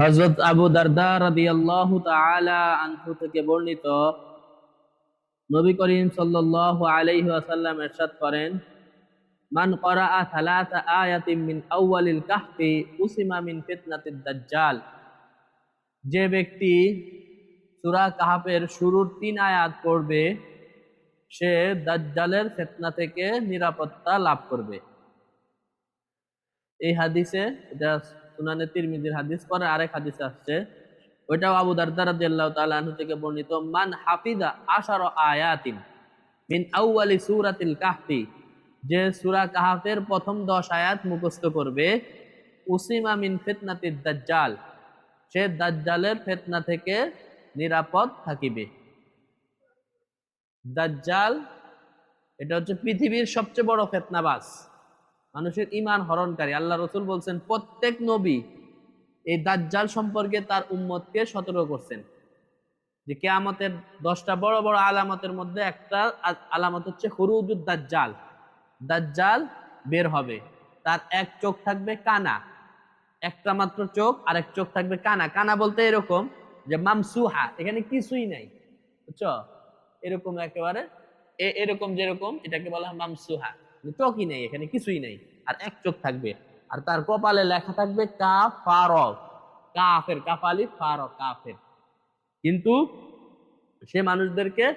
হযরত আবু দারদা রাদিয়াল্লাহু তাআলা আনহু থেকে বর্ণিত নবী করিম সাল্লাল্লাহু আলাইহি ওয়াসাল্লাম ইরশাদ করেন, মান ক্বারাআ থালাথা আয়াতিন মিন আউয়ালিল কাহফি উসিমা মিন ফিতনাতিদ দাজ্জাল। যে ব্যক্তি সূরা কাহফের শুরুর তিন আয়াত পড়বে, সে দাজ্জালের ফিতনা থেকে নিরাপত্তা লাভ করবে। এই হাদিসে এটা সুনানে তিরমিজির হাদিস পরে আরেক হাদিস আসছে। ওইটাও আবু দারদা রাদিয়াল্লাহু থেকে বর্ণিত, মান হাফিজা আশার আয়াতিন মিন আউয়ালি সূরাতিল কাহফি যে সূরা কাহফের প্রথম 10 আয়াত মুখস্থ করবে, উসিমা মিন ফিতনাতিদ দাজ্জাল সে দাজ্জালের ফিতনা থেকে নিরাপদ থাকিবে। দাজ্জাল, এটা হচ্ছে পৃথিবীর সবচেয়ে বড় ফেতনাবাজ। মানুষের ইমান হরণকারী। আল্লাহ রসুল বলছেন, প্রত্যেক নবী এই দাজ্জাল সম্পর্কে তার উম্মতকে সতর্ক করছেন। যে কেয়ামতের দশটা বড় বড় আলামতের মধ্যে একটা আলামত হচ্ছে হরুজুদ দাজ্জাল। দাজ্জাল বের হবে। তার এক চোখ থাকবে কানা। একটা মাত্র চোখ আর এক চোখ থাকবে কানা। কানা বলতে এরকম যে মামসুহা, এখানে কিছুই নাই। বুঝছ? এরকম একেবারে এরকম যেরকম, এটাকে বলা হয় মামসুহা। চোখই নেই, এখানে কিছুই নেই। আর এক চোখ থাকবে। আর তার কপালে লেখা থাকবে কা ফার কাফের কাফালি ফার কাফের। কিন্তু সে মানুষদেরকে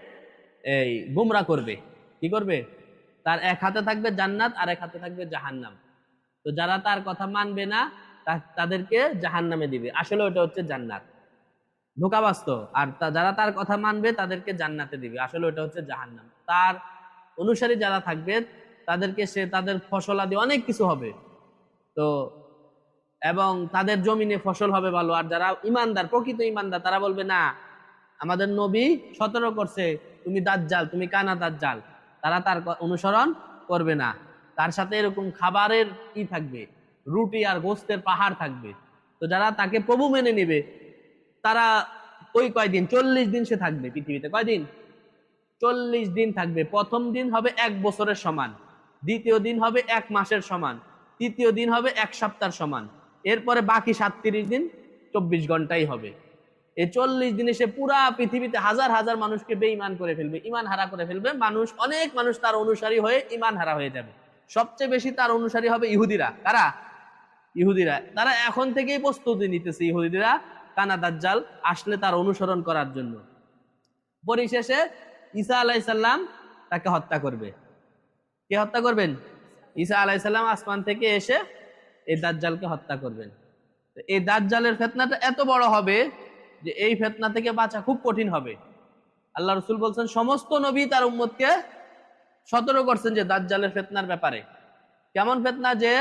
এই গুমরা করবে। কি করবে? তার এক হাতে থাকবে জান্নাত, আর এক হাতে থাকবে জাহান্নাম। তো যারা তার কথা মানবে না তাদেরকে জাহান্নামে দিবে। আসলে ওটা হচ্ছে জান্নাত। ধোকাবাস্ত। আর যারা তার কথা মানবে, তাদেরকে জান্নাতে দিবে। আসলে ওটা হচ্ছে জাহান্নাম। তার অনুসারী যারা থাকবে তাদেরকে সে তাদের ফসলাদি অনেক কিছু হবে। তো, এবং তাদের জমিনে ফসল হবে ভালো। আর যারা ইমানদার, প্রকৃত ইমানদার, তারা বলবে, না, আমাদের নবী সতর্ক করছে, তুমি দাজ্জাল, তুমি কানা দাজ্জাল। তারা তার অনুসরণ করবে না। তার সাথে এরকম খাবারের কি থাকবে, রুটি আর গোস্তের পাহাড় থাকবে। তো যারা তাকে প্রভু মেনে নেবে, তারা ওই কয়দিন, চল্লিশ দিন সে থাকবে পৃথিবীতে। কয়দিন? চল্লিশ দিন থাকবে। প্রথম দিন হবে এক বছরের সমান। দ্বিতীয় দিন হবে এক মাসের সমান। তৃতীয় দিন হবে এক সপ্তাহের সমান। এরপরে বাকি সাতত্রিশ দিন চব্বিশ ঘন্টাই হবে। এই চল্লিশ দিনে সে পুরা পৃথিবীতে হাজার হাজার মানুষকে বেঈমান করে ফেলবে ইমান হারা করে ফেলবে। মানুষ, অনেক মানুষ তার অনুসারী হয়ে ইমান হারা হয়ে যাবে। সবচেয়ে বেশি তার অনুসারী হবে ইহুদিরা। কারা? ইহুদিরা। তারা এখন থেকেই প্রস্তুতি নিতেছে ইহুদিরা, কানা দাজ্জাল, আসলে তার অনুসরণ করার জন্য। পরিশেষে ঈসা আলাইসাল্লাম তাকে হত্যা করবে। কে হত্যা করবেন? ঈসা আলাইসাল্লাম আসমান থেকে এসে এই দাজ্জালকে হত্যা করবেন। এই দাজ্জালের ফেতনাটা এত বড় হবে যে এই ফেতনা থেকে বাঁচা খুব কঠিন হবে। আল্লাহ রসুল বলছেন, সমস্ত নবী তার উম্মতকে সতর্ক করছেন যে দাজ্জালের ফেতনার ব্যাপারে। কেমন ফেতনা যে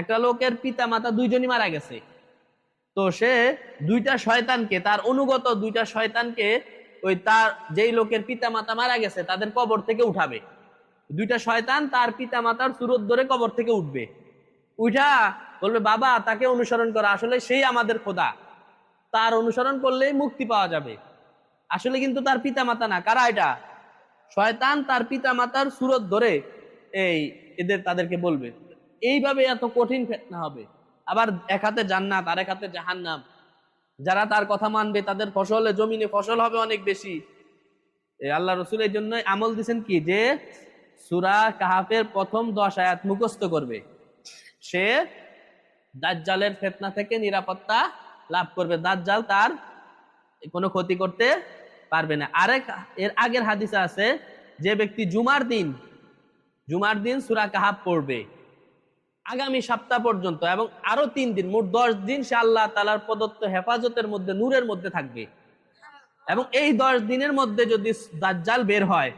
একটা লোকের পিতা মাতা দুইজনই মারা গেছে। তো সে দুইটা শয়তানকে, তার অনুগত দুইটা শয়তানকে ওই তার, যেই লোকের পিতা মাতা মারা গেছে, তাদের কবর থেকে উঠাবে। দুইটা শয়তান তার পিতা মাতার সুরত ধরে কবর থেকে উঠবে। উঠা বলবে, বাবা, তাকে অনুসরণ করা, আসলে সেই আমাদের খোদা। তার অনুসরণ করলেই মুক্তি পাওয়া যাবে। আসলে কিন্তু তার পিতা মাতা না। কারা এটা? শয়তান তার পিতা মাতার সুরত ধরে এই এদের তাদেরকে বলবে। এইভাবে এত কঠিন ফেতনা হবে। আবার এক হাতে জান্নাত আর এক হাতে জাহান্নাম। যারা তার কথা মানবে, তাদের ফসলে, জমিনে ফসল হবে অনেক বেশি। আল্লাহ রসুল এই জন্য আমল দিছেন কি? যে সুরা কাহাফের প্রথম দশ আয়াত মুখস্থ করবে। সে দাজ্জালের ফেতনা থেকে নিরাপত্তা লাভ করবে। দাজ্জাল তার কোনো ক্ষতি করতে পারবে না। আরেক, এর আগের হাদিসে আছে, যে ব্যক্তি জুমার দিন জুমার দিন সুরা কাহাব পড়বে, আগামী সপ্তাহ পর্যন্ত এবং আরও তিন দিন, মোট দশ দিন সে আল্লাহ তালার প্রদত্ত হেফাজতের মধ্যে, নূরের মধ্যে থাকবে। এবং এই দশ দিনের মধ্যে যদি দাজ্জাল বের হয়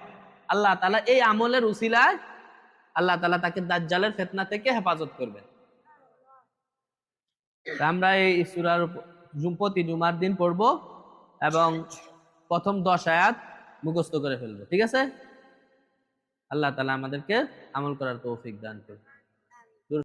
আল্লাহ তালা এই আমলের উসিলায় আল্লাহ তালা তাকে দাজ্জালের ফেতনা থেকে হেফাজত করবেন। আমরা এই সুরার জুম্পতি জুমার দিন পড়ব এবং প্রথম দশ আয়াত মুখস্থ করে ফেলব, ঠিক আছে? আল্লাহ তালা আমাদেরকে আমল করার তৌফিক দান করুন।